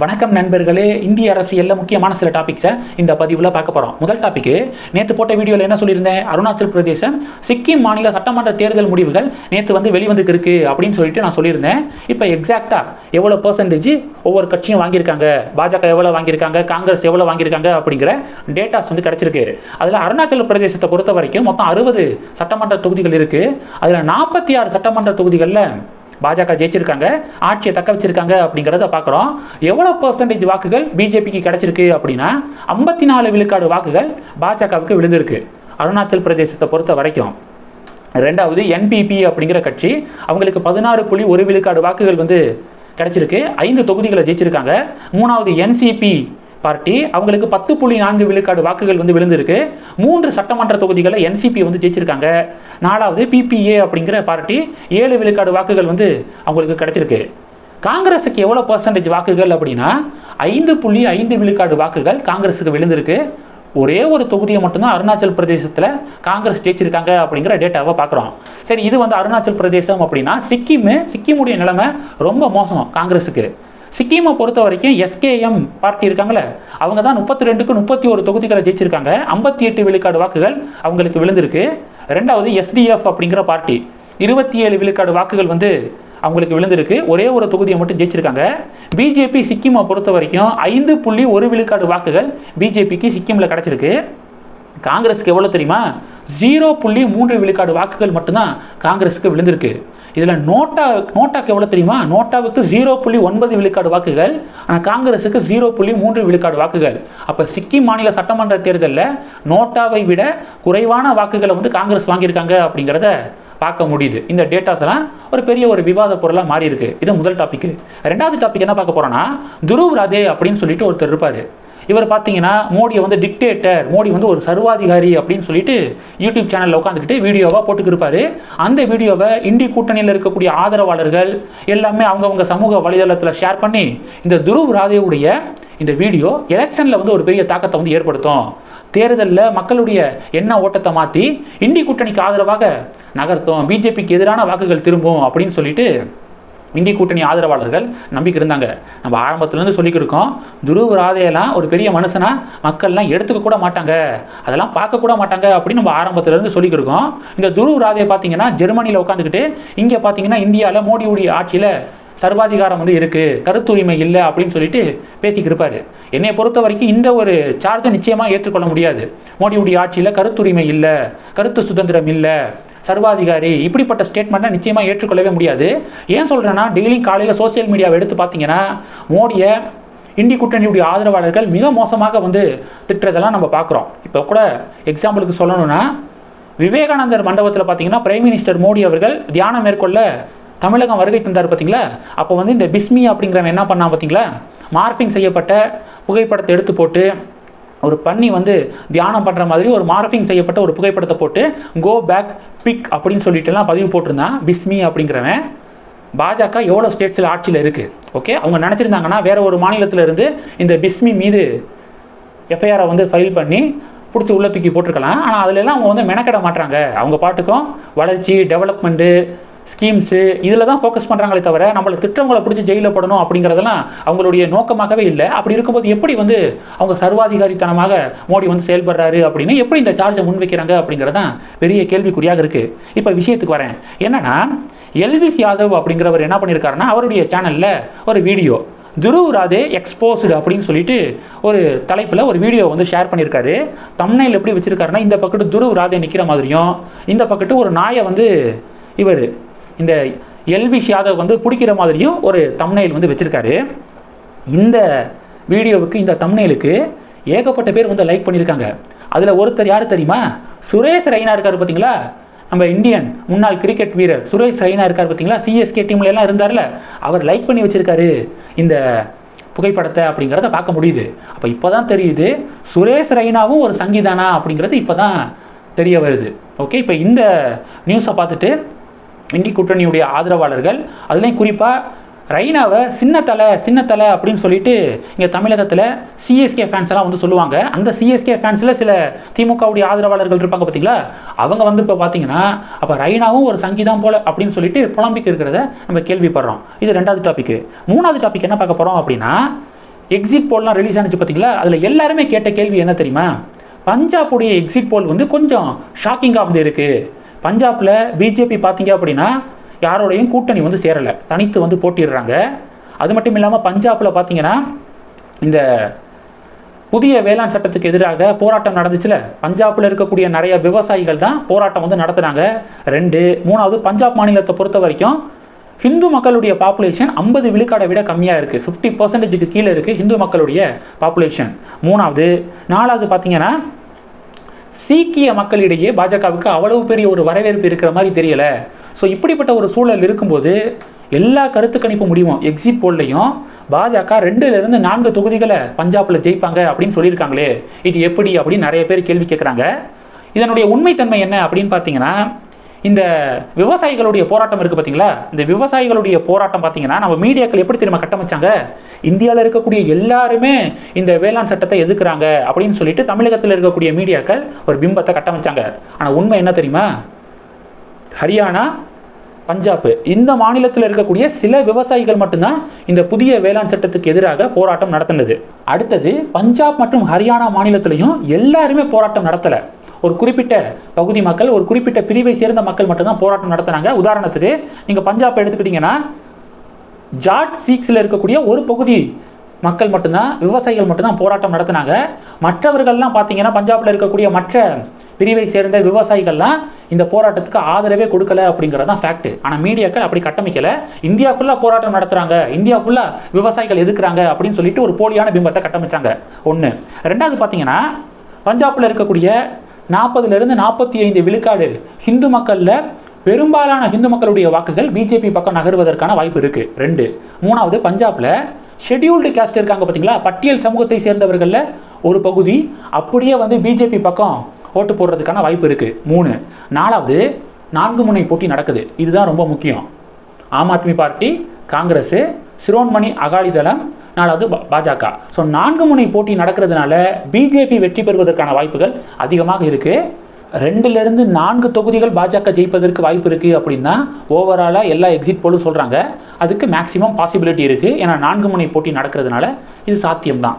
வணக்கம் நண்பர்களே இந்திய அரசியலில் முக்கியமான சில டாபிக்ஸை இந்த பதிவில் பார்க்க போகிறோம் முதல் டாபிக்கு நேற்று போட்ட வீடியோவில் என்ன சொல்லியிருந்தேன்? அருணாச்சல் பிரதேசம் சிக்கிம் மாநில சட்டமன்ற தேர்தல் முடிவுகள் நேற்று வந்து வெளிவந்துக்கு இருக்கு அப்படின்னு சொல்லிட்டு நான் சொல்லியிருந்தேன். இப்போ எக்ஸாக்டாக எவ்வளோ பர்சன்டேஜ் ஒவ்வொரு கட்சியும் வாங்கியிருக்காங்க? பாஜக எவ்வளோ வாங்கியிருக்காங்க? காங்கிரஸ் எவ்வளோ வாங்கியிருக்காங்க? அப்படிங்கிற டேட்டாஸ் வந்து கிடச்சிருக்கு. அதில் அருணாச்சல பிரதேசத்தை பொறுத்த வரைக்கும் மொத்தம் அறுபது சட்டமன்ற தொகுதிகள் இருக்குது அதில் நாற்பத்தி ஆறு சட்டமன்ற தொகுதிகளில் பாஜக ஜெயிச்சிருக்காங்க ஆட்சியை தக்க வச்சிருக்காங்க அப்படிங்கிறத பார்க்குறோம். எவ்வளோ பர்சன்டேஜ் வாக்குகள் பிஜேபிக்கு கிடைச்சிருக்கு அப்படின்னா ஐம்பத்தி நாலு விழுக்காடு வாக்குகள் பாஜகவுக்கு விழுந்திருக்கு. அருணாச்சல் பிரதேசத்தை பொறுத்த வரைக்கும். ரெண்டாவது என்பிபி அப்படிங்கிற கட்சி அவங்களுக்கு பதினாறு புள்ளி ஒரு விழுக்காடு வாக்குகள் வந்து கிடைச்சிருக்கு. ஐந்து தொகுதிகளை ஜெயிச்சிருக்காங்க. மூணாவது என்சிபி பார்ட்டி. அவங்களுக்கு பத்து புள்ளி நான்கு விழுக்காடு வாக்குகள் வந்து விழுந்திருக்கு. மூன்று சட்டமன்ற தொகுதிகளை என்சிபி வந்து ஜெயிச்சிருக்காங்க. நாலாவது பிபிஏ அப்படிங்கிற பார்ட்டி ஏழு விழுக்காடு வாக்குகள் வந்து அவங்களுக்கு கிடைச்சிருக்கு. காங்கிரஸுக்கு எவ்வளோ பர்சன்டேஜ் வாக்குகள் அப்படின்னா ஐந்து புள்ளி ஐந்து விழுக்காடு வாக்குகள் காங்கிரஸுக்கு விழுந்திருக்கு. ஒரே ஒரு தொகுதியை மட்டும்தான் அருணாச்சல் பிரதேசத்தில் காங்கிரஸ் ஜெயிச்சிருக்காங்க அப்படிங்கிற டேட்டாவை பார்க்குறோம். சரி இது வந்து அருணாச்சல் பிரதேசம் அப்படின்னா சிக்கிமு சிக்கிமுடைய நிலைமை ரொம்ப மோசம் காங்கிரஸுக்கு சிக்கிமை பொறுத்த வரைக்கும் எஸ்கேஎம் பார்ட்டி இருக்காங்களே அவங்க தான் முப்பத்தி ரெண்டுக்கு முப்பத்தி ஒரு தொகுதிகளை ஜெயிச்சிருக்காங்க. ஐம்பத்தி எட்டு விழுக்காடு வாக்குகள் அவங்களுக்கு விழுந்திருக்கு. ரெண்டாவது எஸ்டிஎஃப் அப்படிங்கிற பார்ட்டி இருபத்தி ஏழு விழுக்காடு வாக்குகள் வந்து அவங்களுக்கு விழுந்திருக்கு. ஒரே ஒரு தொகுதியை மட்டும் ஜெயிச்சிருக்காங்க. பிஜேபி சிக்கிமை பொறுத்த வரைக்கும் ஐந்து புள்ளி ஒரு விழுக்காடு வாக்குகள் பிஜேபிக்கு சிக்கிமில் கிடச்சிருக்கு. காங்கிரஸுக்கு எவ்வளோ தெரியுமா? ஜீரோ புள்ளி மூன்று விழுக்காடு வாக்குகள் மட்டும்தான் காங்கிரஸுக்கு விழுந்திருக்கு. இதில் நோட்டா நோட்டாக்கு எவ்வளோ தெரியுமா? நோட்டாவுக்கு ஜீரோ புள்ளி ஒன்பது விழுக்காடு வாக்குகள் ஆனால் காங்கிரஸுக்கு ஜீரோ புள்ளி மூன்று விழுக்காடு வாக்குகள். அப்போ சிக்கிம் மாநில சட்டமன்ற தேர்தலில் நோட்டாவை விட குறைவான வாக்குகளை வந்து காங்கிரஸ் வாங்கியிருக்காங்க அப்படிங்கிறத பார்க்க முடியுது. இந்த டேட்டாஸ்லாம் ஒரு பெரிய ஒரு விவாத பொருளாக மாறி இருக்கு இது முதல் டாபிக் ரெண்டாவது டாபிக் என்ன பார்க்க போறோம்னா துருவ் ராதே அப்படின்னு சொல்லிட்டு ஒருத்தர் இருப்பார். இவர் பார்த்தீங்கன்னா மோடியை வந்து டிக்டேட்டர் மோடி வந்து ஒரு சர்வாதிகாரி அப்படின்னு சொல்லிட்டு யூடியூப் சேனலில் உட்காந்துக்கிட்டு வீடியோவாக போட்டுக்கிருப்பாரு. அந்த வீடியோவை இந்தி கூட்டணியில் இருக்கக்கூடிய ஆதரவாளர்கள் எல்லாமே அவங்கவுங்க சமூக வலைதளத்தில் ஷேர் பண்ணி இந்த துருவ் ராதேவுடைய இந்த வீடியோ எலெக்ஷனில் வந்து ஒரு பெரிய தாக்கத்தை வந்து ஏற்படுத்தும். தேர்தலில் மக்களுடைய எண்ண ஓட்டத்தை மாற்றி இந்தி கூட்டணிக்கு ஆதரவாக நகர்த்தும். பிஜேபிக்கு எதிரான வாக்குகள் திரும்பும் அப்படின்னு சொல்லிட்டு இந்திய கூட்டணி ஆதரவாளர்கள் நம்பிக்கை இருந்தாங்க. நம்ம ஆரம்பத்துலேருந்து சொல்லிக்கிருக்கோம் துருவ ராதையெல்லாம் ஒரு பெரிய மனுஷனா மக்கள்லாம் எடுத்துக்க கூட மாட்டாங்க. அதெல்லாம் பார்க்க கூட மாட்டாங்க அப்படின்னு நம்ம ஆரம்பத்துலேருந்து சொல்லிக்கிருக்கோம் இந்த துருவ ராதையை பார்த்தீங்கன்னா ஜெர்மனியில் உட்காந்துக்கிட்டு இங்கே பார்த்தீங்கன்னா இந்தியாவில் மோடியுடைய ஆட்சியில் சர்வாதிகாரம் வந்து இருக்குது கருத்துரிமை இல்லை அப்படின்னு சொல்லிட்டு பேசிக்கிட்டு இருப்பாரு. என்னை பொறுத்த வரைக்கும் இந்த ஒரு சார்ஜை நிச்சயமாக ஏற்றுக்கொள்ள முடியாது. மோடியுடைய ஆட்சியில் கருத்துரிமை இல்லை கருத்து சுதந்திரம் இல்லை சர்வாதிகாரி. இப்படிப்பட்ட ஸ்டேட்மெண்ட்டை நிச்சயமாக ஏற்றுக்கொள்ளவே முடியாது. ஏன் சொல்கிறேன்னா டெய்லி காலையில் சோசியல் மீடியாவை எடுத்து பார்த்தீங்கன்னா மோடியை இந்தி கூட்டணியுடைய ஆதரவாளர்கள் மிக மோசமாக வந்து திட்டுறதெல்லாம் நம்ம பார்க்குறோம். இப்போ கூட எக்ஸாம்பிளுக்கு சொல்லணும்னா விவேகானந்தர் மண்டபத்தில் பார்த்தீங்கன்னா பிரைம் மினிஸ்டர் மோடி அவர்கள் தியானம் மேற்கொள்ள தமிழகம் வருகை தந்தார் பார்த்தீங்களா? அப்போ வந்து இந்த பிஸ்மி அப்படிங்கிறவன் என்ன பண்ணான் பார்த்தீங்களா? மார்பிங் செய்யப்பட்ட புகைப்படத்தை எடுத்து போட்டு ஒரு பண்ணி வந்து தியானம் பண்ணுற மாதிரி ஒரு மார்பிங் செய்யப்பட்ட ஒரு புகைப்படத்தை போட்டு கோ பேக் பிக் அப்படின்னு சொல்லிட்டுலாம் பதிவு போட்டிருந்தான். பிஸ்மி அப்படிங்கிறவன். பாஜக எவ்வளோ ஸ்டேட்ஸில் ஆட்சியில் இருக்குது ஓகே அவங்க நினச்சிருந்தாங்கன்னா வேற ஒரு மாநிலத்தில் இருந்து இந்த பிஸ்மி மீது எஃப்ஐஆரை வந்து ஃபைல் பண்ணி பிடிச்சி உள்ள தூக்கி போட்டிருக்கலாம். ஆனால் அதுலலாம் அவங்க வந்து மெனக்கட மாட்டாங்க அவங்க பாட்டுக்கும் வளர்ச்சி டெவலப்மெண்ட்டு ஸ்கீம்ஸு இதில் தான் ஃபோக்கஸ் பண்ணுறாங்களே தவிர நம்மளை திட்டங்களை பிடிச்சி ஜெயிலில் போடணும் அப்படிங்கிறதெல்லாம் அவங்களுடைய நோக்கமாகவே இல்லை. அப்படி இருக்கும்போது எப்படி வந்து அவங்க சர்வாதிகாரித்தனமாக மோடி வந்து செயல்படுறாரு அப்படின்னு எப்படி இந்த சார்ஜை முன்வைக்கிறாங்க அப்படிங்கிறது தான் பெரிய கேள்விக்குறியாக இருக்குது இப்போ விஷயத்துக்கு வரேன். என்னென்னா எல்விஸ் யாதவ் அப்படிங்கிறவர் என்ன பண்ணியிருக்காருன்னா அவருடைய சேனலில் ஒரு வீடியோ துருவ் ராதே எக்ஸ்போஸ்டு அப்படின்னு சொல்லிட்டு ஒரு தலைப்பில் ஒரு வீடியோ வந்து ஷேர் பண்ணியிருக்காரு தம்னையில் எப்படி வச்சுருக்காருன்னா இந்த பக்கத்து துருவ் ராதே நிற்கிற மாதிரியும் இந்த பக்கத்து ஒரு நாயை வந்து இவர் இந்த எல்விஷ் யாதவ் வந்து பிடிக்கிற மாதிரியும் ஒரு தம்னையில் வந்து வச்சுருக்காரு. இந்த வீடியோவுக்கு இந்த தம்னைலுக்கு ஏகப்பட்ட பேர் வந்து லைக் பண்ணியிருக்காங்க. அதில் ஒருத்தர் யார் தெரியுமா? சுரேஷ் ரெய்னா இருக்கார் பார்த்தீங்களா நம்ம இந்தியன் முன்னாள் கிரிக்கெட் வீரர் சுரேஷ் ரெய்னா இருக்கார் பார்த்தீங்களா சிஎஸ்கே டீம்ல எல்லாம் இருந்தார்ல. அவர் லைக் பண்ணி வச்சிருக்காரு இந்த புகைப்படத்தை அப்படிங்கிறத பார்க்க முடியுது. அப்போ இப்போ தான் தெரியுது சுரேஷ் ரெய்னாவும் ஒரு சங்கீதானா அப்படிங்கிறது இப்போ தான் தெரிய வருது. ஓகே இப்போ இந்த நியூஸை பார்த்துட்டு இந்தி கூட்டணியுடைய ஆதரவாளர்கள். அதுலேயும் குறிப்பாக ரைனாவை சின்ன தலை சின்ன தலை அப்படின்னு சொல்லிட்டு இங்கே தமிழகத்தில் சிஎஸ்கே ஃபேன்ஸ் எல்லாம் வந்து சொல்லுவாங்க. அந்த சிஎஸ்கே ஃபேன்ஸில் சில திமுகவுடைய ஆதரவாளர்கள் இருப்பாங்க பார்த்தீங்களா அவங்க வந்து இப்போ பார்த்தீங்கன்னா அப்போ ரைனாவும் ஒரு சங்கீதம் போல அப்படின்னு சொல்லிட்டு புலம்பிக்கு இருக்கிறத நம்ம கேள்விப்படுறோம். இது ரெண்டாவது டாபிக் மூணாவது டாபிக் என்ன பார்க்க போகிறோம் அப்படின்னா எக்ஸிட் போல்லாம் ரிலீஸ் ஆனிச்சு பார்த்தீங்களா அதில் எல்லாருமே கேட்ட கேள்வி என்ன தெரியுமா? பஞ்சாபுடைய எக்ஸிட் போல் வந்து கொஞ்சம் ஷாக்கிங்காக வந்து இருக்குது பஞ்சாபில் பிஜேபி பார்த்தீங்க அப்படின்னா யாரோடையும் கூட்டணி வந்து சேரலை. தனித்து வந்து போட்டிடுறாங்க. அது மட்டும் இல்லாமல் பஞ்சாபில் பார்த்தீங்கன்னா இந்த புதிய வேளாண் சட்டத்துக்கு எதிராக போராட்டம் நடந்துச்சுல. பஞ்சாபில் இருக்கக்கூடிய நிறைய விவசாயிகள் தான் போராட்டம் வந்து நடத்துனாங்க ரெண்டு மூணாவது பஞ்சாப் மாநிலத்தை பொறுத்த வரைக்கும் ஹிந்து மக்களுடைய பாப்புலேஷன் ஐம்பது விழுக்காடை விட கம்மியாக இருக்குது ஃபிஃப்டி பர்சன்டேஜுக்கு கீழே இருக்குது ஹிந்து மக்களுடைய பாப்புலேஷன் மூணாவது நாலாவது பார்த்தீங்கன்னா சீக்கிய மக்களிடையே பாஜகவுக்கு அவ்வளவு பெரிய ஒரு வரவேற்பு இருக்கிற மாதிரி தெரியல. ஸோ இப்படிப்பட்ட ஒரு சூழல் இருக்கும்போது எல்லா கருத்து கணிப்பு முடிவும் எக்ஸிட் போல்லையும் பாஜக ரெண்டுலேருந்து நான்கு தொகுதிகளை பஞ்சாபில் ஜெயிப்பாங்க அப்படின்னு சொல்லியிருக்காங்களே. இது எப்படி அப்படின்னு நிறைய பேர் கேள்வி கேட்குறாங்க இதனுடைய உண்மைத்தன்மை என்ன அப்படின்னு பார்த்தீங்கன்னா இந்த விவசாயிகளுடைய போராட்டம் இருக்குது பார்த்தீங்களா இந்த விவசாயிகளுடைய போராட்டம் பார்த்தீங்கன்னா நம்ம மீடியாக்கள் எப்படி தெரியுமா கட்டமைச்சாங்க? இந்தியாவில் இருக்கக்கூடிய எல்லாருமே இந்த வேளாண் சட்டத்தை எதிர்க்கிறாங்க அப்படின்னு சொல்லிட்டு தமிழகத்தில் இருக்கக்கூடிய மீடியாக்கள் ஒரு பிம்பத்தை கட்டமைச்சாங்க. ஆனால் உண்மை என்ன தெரியுமா? ஹரியானா பஞ்சாப் இந்த மாநிலத்தில் இருக்கக்கூடிய சில விவசாயிகள் மட்டும்தான் இந்த புதிய வேளாண் சட்டத்துக்கு எதிராக போராட்டம் நடத்தினது. அடுத்தது பஞ்சாப் மற்றும் ஹரியானா மாநிலத்திலையும் எல்லாருமே போராட்டம் நடத்தலை. ஒரு குறிப்பிட்ட பகுதி மக்கள் ஒரு குறிப்பிட்ட பிரிவை சேர்ந்த மக்கள் மட்டும்தான் போராட்டம் நடத்துனாங்க உதாரணத்துக்கு நீங்கள் பஞ்சாப் எடுத்துக்கிட்டிங்கன்னா ஜாட் சீக்ஸில் இருக்கக்கூடிய ஒரு பகுதி மக்கள் மட்டும்தான் விவசாயிகள் மட்டும்தான் போராட்டம் நடத்தினாங்க. மற்றவர்கள்லாம் பார்த்தீங்கன்னா பஞ்சாபில் இருக்கக்கூடிய மற்ற பிரிவை சேர்ந்த விவசாயிகள்லாம் இந்த போராட்டத்துக்கு ஆதரவே கொடுக்கல அப்படிங்கிறது தான் ஃபேக்ட் ஆனால் மீடியாக்கள் அப்படி கட்டமைக்கலை. இந்தியாக்குள்ளே போராட்டம் நடத்துகிறாங்க இந்தியாக்குள்ளே விவசாயிகள் எதுக்குறாங்க அப்படின்னு சொல்லிட்டு ஒரு போலியான பிம்பத்தை கட்டமைச்சாங்க. ஒன்று ரெண்டாவது பார்த்தீங்கன்னா பஞ்சாபில் இருக்கக்கூடிய நாற்பதுலேருந்து நாற்பத்தி ஐந்து விழுக்காடு ஹிந்து மக்களில் பெரும்பாலான ஹிந்து மக்களுடைய வாக்குகள் பிஜேபி பக்கம் நகர்வதற்கான வாய்ப்பு இருக்குது ரெண்டு. மூணாவது பஞ்சாபில் ஷெட்யூல்டு கேஸ்ட் இருக்காங்க பார்த்தீங்களா பட்டியல் சமூகத்தை சேர்ந்தவர்களில் ஒரு பகுதி அப்படியே வந்து பிஜேபி பக்கம் ஓட்டு போடுறதுக்கான வாய்ப்பு இருக்குது மூணு. நாலாவது நான்கு முனை போட்டி நடக்குது. இதுதான் ரொம்ப முக்கியம். ஆம் ஆத்மி பார்ட்டி காங்கிரஸ் சிரோன்மணி அகாலிதளம் நாலாவது பாஜக. ஸோ நான்கு முனை போட்டி நடக்கிறதுனால பிஜேபி வெற்றி பெறுவதற்கான வாய்ப்புகள் அதிகமாக இருக்குது ரெண்டுலேருந்து நான்கு தொகுதிகள் பாஜக ஜெயிப்பதற்கு வாய்ப்பு இருக்குது அப்படின்னா ஓவராலாக எல்லா எக்ஸிட் போலும் சொல்கிறாங்க அதுக்கு மேக்ஸிமம் பாசிபிலிட்டி இருக்குது ஏன்னா நான்கு முனை போட்டி நடக்கிறதுனால இது சாத்தியம்தான்.